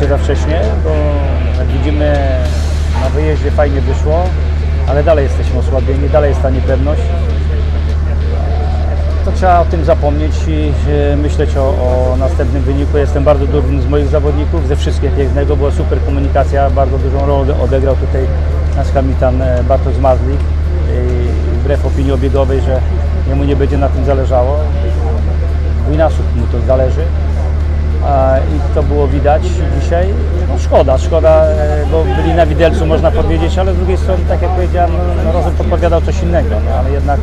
wszystko, jak widzimy, na wyjeździe fajnie wyszło, ale dalej jesteśmy osłabieni, dalej jest ta niepewność. To trzeba o tym zapomnieć i e, myśleć o, o następnym wyniku. Jestem bardzo dumny z moich zawodników, ze wszystkich jednego. Była super komunikacja, bardzo dużą rolę odegrał tutaj nasz kapitan e, Bartosz Mazlik. Wbrew opinii obiegowej, że jemu nie będzie na tym zależało. Dwójnasób mu to zależy. I to było widać dzisiaj. No szkoda, szkoda, e, bo byli na widelcu, można powiedzieć, ale z drugiej strony, tak jak powiedziałem, no, no, rozum podpowiadał coś innego, no, ale jednak,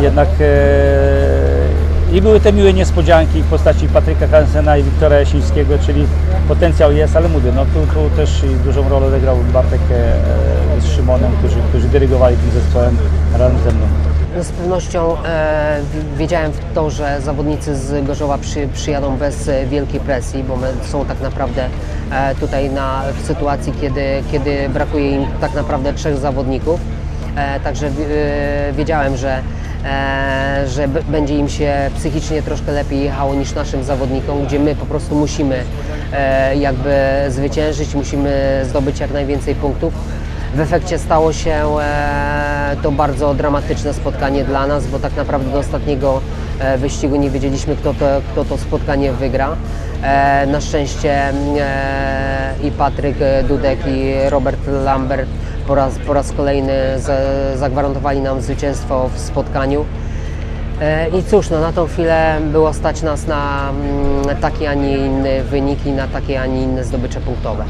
jednak e, i były te miłe niespodzianki w postaci Patryka Hansena i Wiktora Jasińskiego, czyli potencjał jest, ale mówię, no tu, tu też dużą rolę odegrał Bartek e, z Szymonem, którzy, którzy dyrygowali tym zespołem razem ze mną. No z pewnością e, wi- wiedziałem to, że zawodnicy z Gorzowa przy, przyjadą bez e, wielkiej presji, bo są tak naprawdę e, tutaj na, w sytuacji, kiedy, kiedy brakuje im tak naprawdę trzech zawodników. E, także e, wiedziałem, że, e, że będzie im się psychicznie troszkę lepiej jechało niż naszym zawodnikom, gdzie my po prostu musimy e, jakby zwyciężyć, musimy zdobyć jak najwięcej punktów. W efekcie stało się e, to bardzo dramatyczne spotkanie dla nas, bo tak naprawdę do ostatniego e, wyścigu nie wiedzieliśmy, kto to, kto to spotkanie wygra. E, na szczęście e, i Patryk Dudek i Robert Lambert po raz, po raz kolejny za, zagwarantowali nam zwycięstwo w spotkaniu. I cóż, no, na tą chwilę było stać nas na mm, taki, a nie inny wynik i na takie, a nie inne zdobycze punktowe.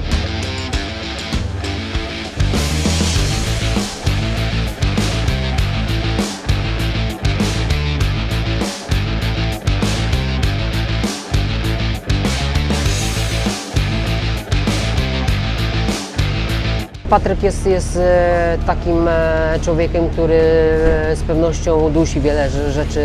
Patryk jest, jest e, takim e, człowiekiem, który e, z pewnością dusi wiele rze- rzeczy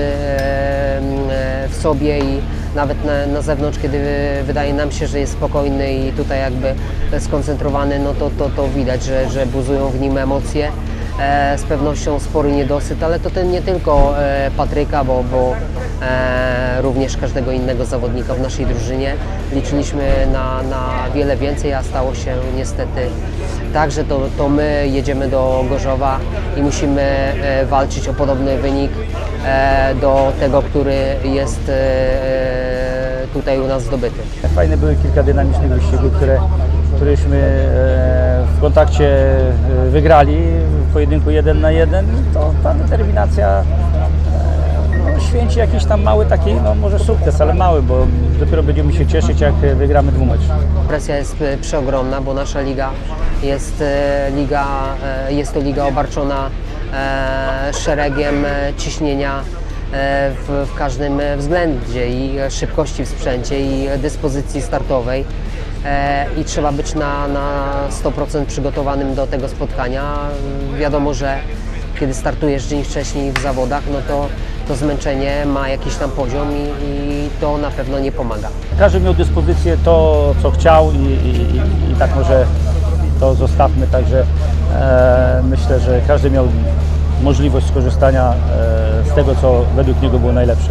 w sobie i nawet na, na zewnątrz, kiedy wydaje nam się, że jest spokojny i tutaj jakby skoncentrowany, no to, to, to widać, że, że buzują w nim emocje. E, Z pewnością spory niedosyt, ale to ten nie tylko e, Patryka, bo, bo e, również każdego innego zawodnika w naszej drużynie. Liczyliśmy na, na wiele więcej, a stało się niestety tak, że to, to my jedziemy do Gorzowa i musimy walczyć o podobny wynik do tego, który jest tutaj u nas zdobyty. Fajne były kilka dynamicznych wyścigów, które, któreśmy w kontakcie wygrali pojedynku jeden na jeden. To ta determinacja e, no, święci jakiś tam mały taki, no może sukces, ale mały, bo dopiero będziemy się cieszyć, jak wygramy dwumecz. Presja jest e, przeogromna, bo nasza liga jest, e, liga, e, jest to liga obarczona e, szeregiem e, ciśnienia e, w, w każdym e, względzie i szybkości w sprzęcie i dyspozycji startowej. E, I trzeba być na, na 100% przygotowanym do tego spotkania. Wiadomo, że kiedy startujesz dzień wcześniej w zawodach, no to, to zmęczenie ma jakiś tam poziom i, i to na pewno nie pomaga. Każdy miał dyspozycję to, co chciał i, i, i, tak może to zostawmy. Także e, myślę, że każdy miał możliwość skorzystania e, z tego, co według niego było najlepsze.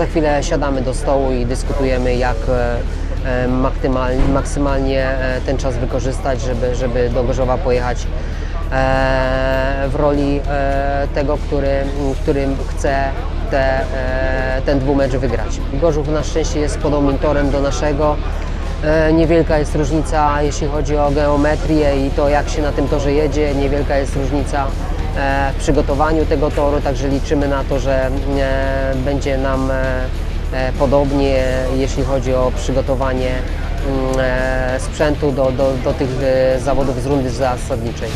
Za chwilę siadamy do stołu i dyskutujemy, jak e, e, maksymalnie, e, ten czas wykorzystać, żeby, żeby do Gorzowa pojechać w roli tego, który, którym chce te, ten dwumecz wygrać. Gorzów na szczęście jest podobnym do naszego. Niewielka jest różnica, jeśli chodzi o geometrię i to, jak się na tym torze jedzie. Niewielka jest różnica przygotowaniu tego toru, także liczymy na to, że e, będzie nam e, e, podobnie, jeśli chodzi o przygotowanie mm, e, sprzętu do, do, do tych e, zawodów z rundy zasadniczej.